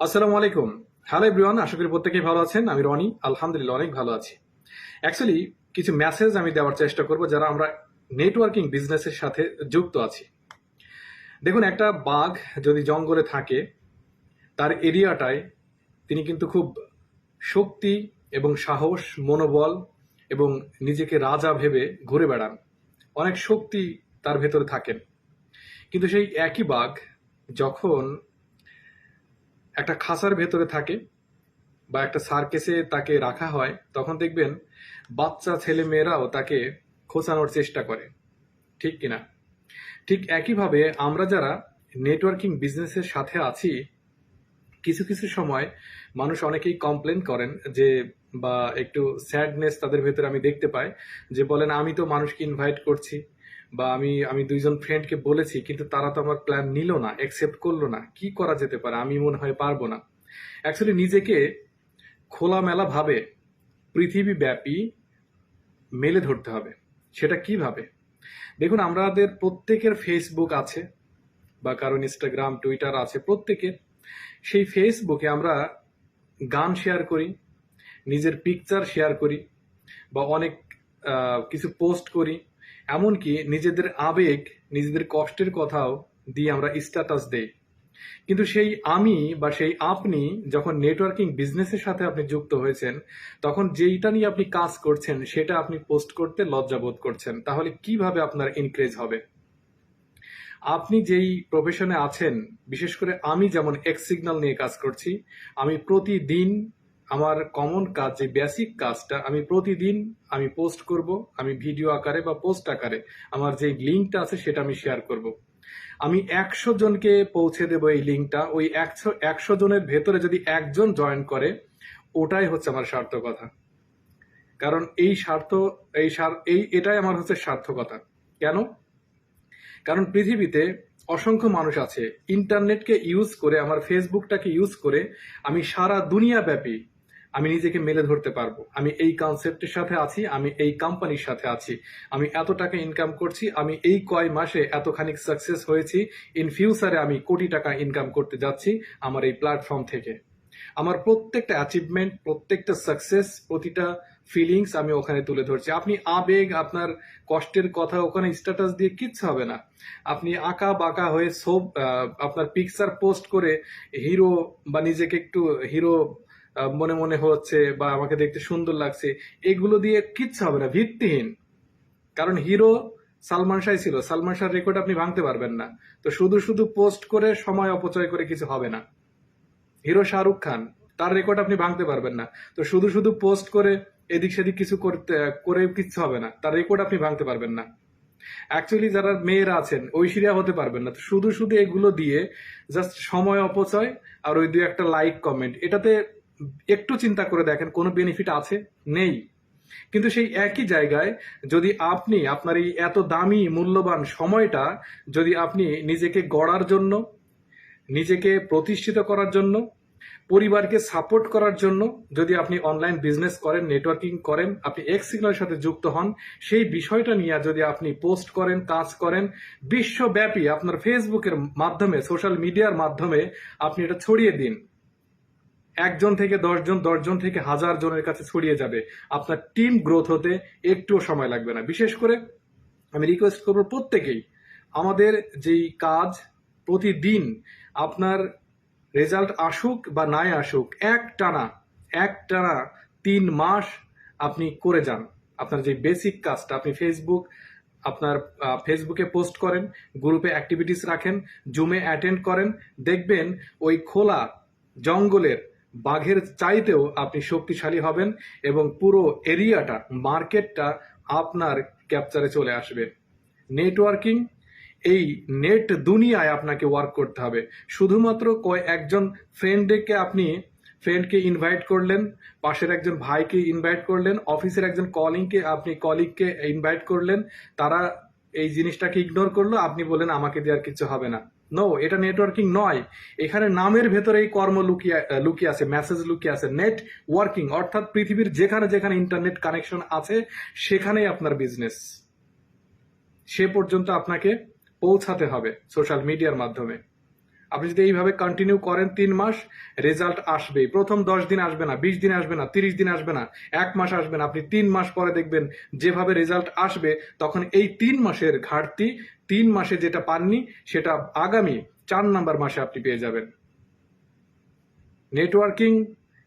আসসালামু আলাইকুম। Hello everyone আশা করি প্রত্যেকেই ভালো আছেন। আমি রনি, আলহামদুলিল্লাহ অনেক ভালো আছি। অ্যাকচুয়ালি কিছু মেসেজ আমি দেওয়ার চেষ্টা করব যারা আমরা নেটওয়ার্কিং বিজনেসের সাথে যুক্ত আছি। দেখুন, একটা বাঘ যদি জঙ্গলে থাকে, তার এরিয়াটায় তিনি কিন্তু খুব শক্তি এবং সাহস, মনোবল এবং নিজেকে রাজা ভেবে ঘুরে বেড়ান। অনেক শক্তি তার ভেতরে থাকেন। কিন্তু সেই একই বাঘ যখন একটা খাসার ভেতরে থাকে বা একটা সার্কেসে তাকে রাখা হয়, তখন দেখবেন বাচ্চা ছেলে মেয়েরাও তাকে খোঁচানোর চেষ্টা করে। ঠিক কিনা ঠিক একইভাবে আমরা যারা নেটওয়ার্কিং বিজনেসের সাথে আছি, কিছু কিছু সময় মানুষ অনেকেই কমপ্লেন করেন যে, বা একটু স্যাডনেস তাদের ভেতরে আমি দেখতে পাই যে, বলেন, আমি তো মানুষকে ইনভাইট করছি। বা আমি আমি দুইজন ফ্রেন্ডকে বলেছি, কিন্তু তারা তো আমার প্ল্যান নিল না অ্যাকসেপ্ট করল না। কি করা যেতে পারে? আমি মনে হয় পারব না। অ্যাকচুয়ালি নিজেকে খোলামেলা ভাবে পৃথিবী ব্যাপী মেলে ধরতে হবে। সেটা কীভাবে দেখুন, আমাদের প্রত্যেকের ফেসবুক আছে, বা কারণ ইনস্টাগ্রাম টুইটার আছে, প্রত্যেকের। সেই ফেসবুকে আমরা গান শেয়ার করি, নিজের পিকচার শেয়ার করি, বা অনেক কিছু পোস্ট করি। এমনকি নিজেদের আবেগ, নিজেদের কষ্টের কথাও দিয়ে আমরা স্ট্যাটাস দেই। কিন্তু সেই আমি বা সেই আপনি যখন নেটওয়ার্কিং বিজনেসের সাথে আপনি যুক্ত হয়েছেন, তখন যেইটা নিয়ে আপনি কাজ করছেন, সেটা আপনি পোস্ট করতে লজ্জাবোধ করছেন। তাহলে কীভাবে আপনার ইনক্রেজ হবে? আপনি যেই প্রফেশনে আছেন, বিশেষ করে আমি যেমন এক্স সিগন্যাল নিয়ে কাজ করছি, আমি প্রতিদিন আমার কমন কাজ, যে বেসিক কাজটা আমি প্রতিদিন আমি পোস্ট করব, আমি ভিডিও আকারে বা পোস্ট আকারে আমার যে লিঙ্কটা আছে সেটা আমি শেয়ার করব। আমি একশো জনকে পৌঁছে দেব এই লিঙ্কটা ওই একশো একশো জনের ভেতরে যদি একজন জয়েন করে, ওটাই হচ্ছে আমার সার্থকতা। কারণ এই স্বার্থ এই এই, এটাই আমার হচ্ছে সার্থকতা। কেন? কারণ পৃথিবীতে অসংখ্য মানুষ আছে ইন্টারনেটকে ইউজ করে, আমার ফেসবুকটাকে ইউজ করে, আমি সারা দুনিয়া ব্যাপী আমি নিজেকে মেলে ধরতে পারব। আমি এই কনসেপ্টের সাথে আছি, আমি এই কোম্পানির সাথে আছি। আমি এত টাকা ইনকাম করছি, আমি এই কয় মাসে এতখানি সাকসেস হয়েছি ইন ফিউচারে আমি কোটি টাকা ইনকাম করতে যাচ্ছি আমার এই প্ল্যাটফর্ম থেকে। আমার প্রত্যেকটা অ্যাচিভমেন্ট প্রত্যেকটা সাকসেস প্রতিটা ফিলিংস আমি ওখানে তুলে ধরছি। আপনি আবেগ, আপনার কষ্টের কথা ওখানে স্ট্যাটাস দিয়ে কিচ্ছু হবে না। আপনি আঁকা বাঁকা হয়ে সব আপনার পিকচার পোস্ট করে হিরো বা নিজেকে একটু হিরো মনে মনে হচ্ছে বা আমাকে দেখতে সুন্দর লাগছে, এগুলো দিয়ে কিচ্ছু হবে না, ভিত্তিহীন। কারণ হিরো সালমান শাহ ছিল, সালমান শাহ রেকর্ড আপনি ভাঙতে পারবেন না। তো শুধু শুধু পোস্ট করে সময় অপচয় করে কিছু হবে না। হিরো শাহরুখ খান, তার রেকর্ড আপনি ভাঙতে পারবেন না। তো শুধু শুধু পোস্ট করে এদিক সেদিক কিছু করতে, করে কিচ্ছু হবে না। তার রেকর্ড আপনি ভাঙতে পারবেন না। অ্যাকচুয়ালি যারা মেয়েরা আছেন, ঐশ্বরিয়া হতে পারবেন না। তো শুধু শুধু এগুলো দিয়ে জাস্ট সময় অপচয় আর ওই দুই একটা লাইক কমেন্ট এটাতে একটু চিন্তা করে দেখেন, কোনো বেনিফিট আছে? নেই। কিন্তু সেই একই জায়গায় যদি আপনি আপনার এই এত দামি, মূল্যবান সময়টা যদি আপনি নিজেকে গড়ার জন্য, নিজেকে প্রতিষ্ঠিত করার জন্য, পরিবারকে সাপোর্ট করার জন্য যদি আপনি অনলাইন বিজনেস করেন নেটওয়ার্কিং করেন, আপনি এক্স সিগন্যালের সাথে যুক্ত হন, সেই বিষয়টা নিয়ে যদি আপনি পোস্ট করেন, কাজ করেন, বিশ্বব্যাপী আপনার ফেসবুকের মাধ্যমে সোশ্যাল মিডিয়ার মাধ্যমে আপনি এটা ছড়িয়ে দিন। একজন থেকে দশজন দশজন থেকে হাজার জনের কাছে ছড়িয়ে যাবে। আপনার টিম গ্রোথ হতে একটুও সময় লাগবে না। বিশেষ করে আমি রিকোয়েস্ট করব প্রত্যেকেই, আমাদের যেই কাজ প্রতিদিন আপনার রেজাল্ট আসুক বা নাই আসুক, এক টানা এক টানা তিন মাস আপনি করে যান। আপনার যে বেসিক কাজটা, আপনি ফেসবুক আপনার ফেসবুকে পোস্ট করেন গ্রুপে অ্যাক্টিভিটিস রাখেন জুমে অ্যাটেন্ড করেন, দেখবেন ওই খোলা জঙ্গলের বাঘের চাইতেও আপনি শক্তিশালী হবেন এবং পুরো এরিয়াটা, মার্কেটটা আপনার ক্যাপচারে চলে আসবে। নেটওয়ার্কিং এই নেট দুনিয়ায় আপনাকে ওয়ার্ক করতে হবে। শুধুমাত্র কয়, একজন ফ্রেন্ডকে আপনি ফ্রেন্ডকে ইনভাইট করলেন, পাশের একজন ভাইকে ইনভাইট করলেন অফিসের একজন কলিংকে আপনি কলিগকে ইনভাইট করলেন, তারা এই জিনিসটাকে ইগনোর করল, আপনি বললেন, আমাকে দেওয়ার কিছু হবে না। নো এটা নেটওয়ার্কিং নয়। এখানে নামের ভেতরে এই কর্ম লুকিয়ে লুকিয়ে আছে মেসেজ লুকিয়ে আছে নেট ওয়ার্কিং অর্থাৎ পৃথিবীর যেখানে যেখানে ইন্টারনেট কানেকশন আছে, সেখানেই আপনার বিজনেস সে পর্যন্ত আপনাকে পৌঁছাতে হবে সোশ্যাল মিডিয়ার মাধ্যমে। আপনি যদি এইভাবে কন্টিনিউ করেন তিন মাস রেজাল্ট আসবে প্রথম দশ দিন আসবে না, বিশ দিন আসবে না, তিরিশ দিন আসবে না, এক মাস আসবে না। আপনি তিন মাস পরে দেখবেন যেভাবে রেজাল্ট আসবে, তখন এই তিন মাসের ঘাটতি তিন মাসে যেটা পাননি, সেটা আগামী চার নাম্বার মাসে আপনি পেয়ে যাবেন। নেটওয়ার্কিং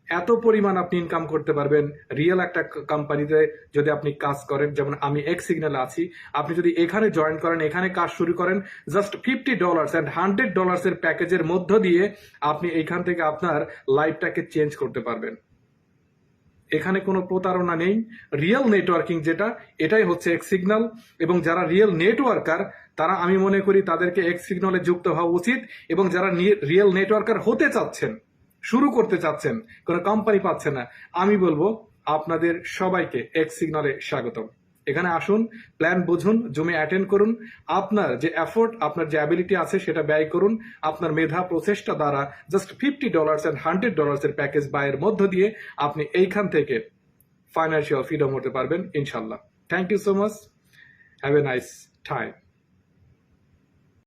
এত পরিমাণ আপনি ইনকাম করতে পারবেন। রিয়েল একটা কোম্পানিতে যদি আপনি কাজ করেন, যেমন আমি এক্স সিগন্যালে আছি, আপনি যদি এখানে জয়েন করেন, এখানে কাজ শুরু করেন just fifty dollars and hundred dollars এর প্যাকেজের মধ্য দিয়ে আপনি এখান থেকে আপনার লাইফটাকে চেঞ্জ করতে পারবেন। এখানে কোনো প্রতারণা নেই। রিয়েল নেটওয়ার্কিং যেটা, এটাই হচ্ছে এক সিগনাল এবং যারা রিয়েল নেটওয়ার্কার তারা আমি মনে করি তাদেরকে এক সিগনালে যুক্ত হওয়া উচিত এবং যারা রিয়েল নেটওয়ার্কার হতে চাচ্ছেন, শুরু করতে চাচ্ছেন, কোনো কোম্পানি পাচ্ছে না, আমি বলব আপনাদের সবাইকে এক সিগনালে স্বাগতম। এখানে আসুন প্ল্যান বুঝুন, জমে অ্যাটেন্ড করুন। আপনার যে এফোর্ট আপনার যে অ্যাবিলিটি আছে সেটা ব্যয় করুন। আপনার মেধা, প্রচেষ্টা দ্বারা just fifty dollars and hundred dollars এর প্যাকেজ বায়ের মধ্য দিয়ে আপনি এইখান থেকে ফাইন্যান্সিয়াল ফ্রিডম হতে পারবেন ইনশাল্লাহ thank you so much have a nice time